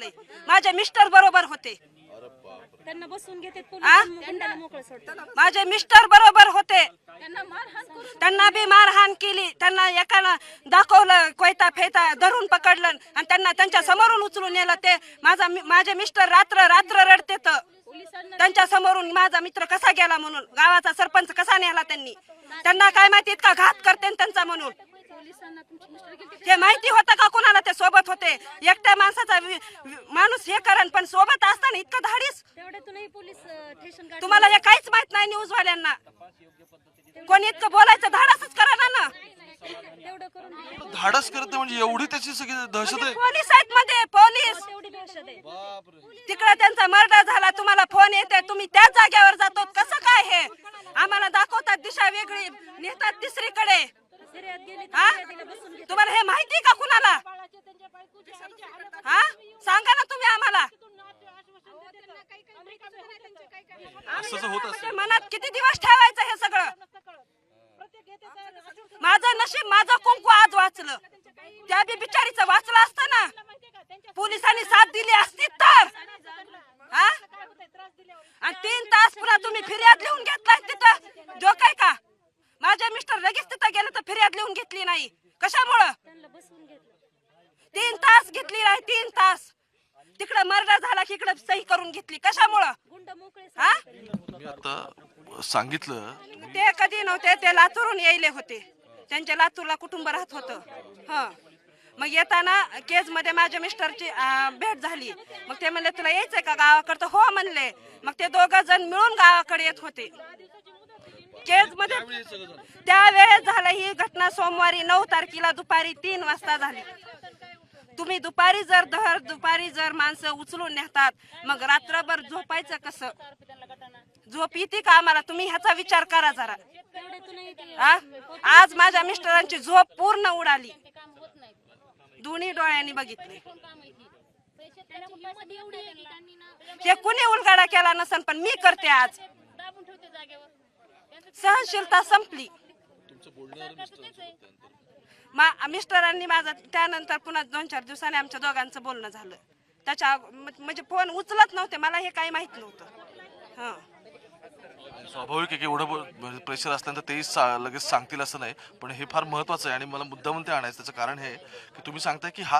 केलंय. माझे मिस्टर बरोबर होते. त्यांना बसून घेते माझे मिस्टर बरोबर होते. त्यांना बी मारहाण केली. त्यांना एकानं दाखवलं कोयता फेता धरून पकडलं आणि त्यांना त्यांच्या समोरून उचलून नेलं. ते माझा माझे मिस्टर रात्र रात्र रडते त्यांच्या समोरून माझा मित्र कसा गेला म्हणून गावाचा सरपंच कसा नेला त्यांनी? त्यांना काय माहिती इतका घात करते त्यांचा म्हणून. हे माहिती होतं का कुणाला ते सोबत होते? एकट्या माणसाचा माणूस हे करण पण सोबत असताना इतकं धाडीस. तेवढ्यातूनही पोलीस अं, स्टेशन गाडी तुम्हाला हे काहीच माहीत नाही न्यूज वाल्यांना कोणी इतकं बोलायचं? धाडसच करा ना. धाडस करते म्हणजे एवढी त्याची सगळी दहशत आहे. पोलीस आहेत मध्ये पोलीस. तेवढी दहशत आहे. तिकडे त्यांचा मर्डर झाला तुम्हाला फोन येते तुम्ही त्याच जागेवर जातो. कसं काय हे? आम्हाला दाखवतात दिशा वेगळी नेतात तिसरीकडे. हा. तुम्हाला हे माहिती का कुणाला? हा? सांगा ना तुम्ही आम्हाला. मनात किती दिवस ठेवायचं हे सगळं? माझं नशीब माझं कुंकू आज वाचलं. त्या बी बिचारीचं वाचलं असतं ना. पोलिसांनी साथ दिली असती तर. हा? आणि तीन तास पुन्हा तुम्ही फिर्याद लिहून घेतलाय तिथं जो काय का माझे मिस्टर लगेच तिथं गेले तर फिर्याद लिहून घेतली नाही. कशामुळं? तीन तास घेतली नाही तीन तास. तिकडं मर्डर झाला की इकडं सही करून घेतली. कशामुळं? हा? मी आता सांगितलं. ते कधी नव्हते ते लातूरून यायले होते. त्यांच्या लातूरला कुटुंब राहत होतं. ह. मग येताना केजमध्ये माझ्या मिस्टरची भेट झाली. मग ते म्हणले तुला यायचंय का गावाकडे? हो म्हणले. मग ते दोघ जण मिळून गावाकडे येत होते. केजमध्ये त्यावेळेस झालं ही घटना सोमवारी नऊ तारखेला दुपारी तीन वाजता झाली. तुम्ही दुपारी जर दर दुपारी जर माणसं उचलून नेतात मग रात्रभर झोपायचं कसं? झोप येते का आम्हाला? तुम्ही ह्याचा विचार करा जरा. हा? आज माझ्या मिस्टरांची झोप पूर्ण उडाली. दोन्ही डोळ्यांनी बघितले. हे कुणी उलगाडा केला नसन पण मी करते आज. सहनशीलता संपली. मा मिस्टरांनी माझं त्यानंतर पुन्हा दोन चार दिवसांनी आमच्या दोघांचं बोलणं झालं. त्याच्या म्हणजे फोन उचलत नव्हते मला हे काही माहीत नव्हतं. हा. स्वाभाविक आहे की एवढं प्रेशर असल्यानंतर तेही सा- लगेच सांगतील असं नाही पण हे फार महत्वाचं आहे आणि मला मुद्दामून ते आणायचं त्याचं कारण हे की तुम्ही सांगताय की हा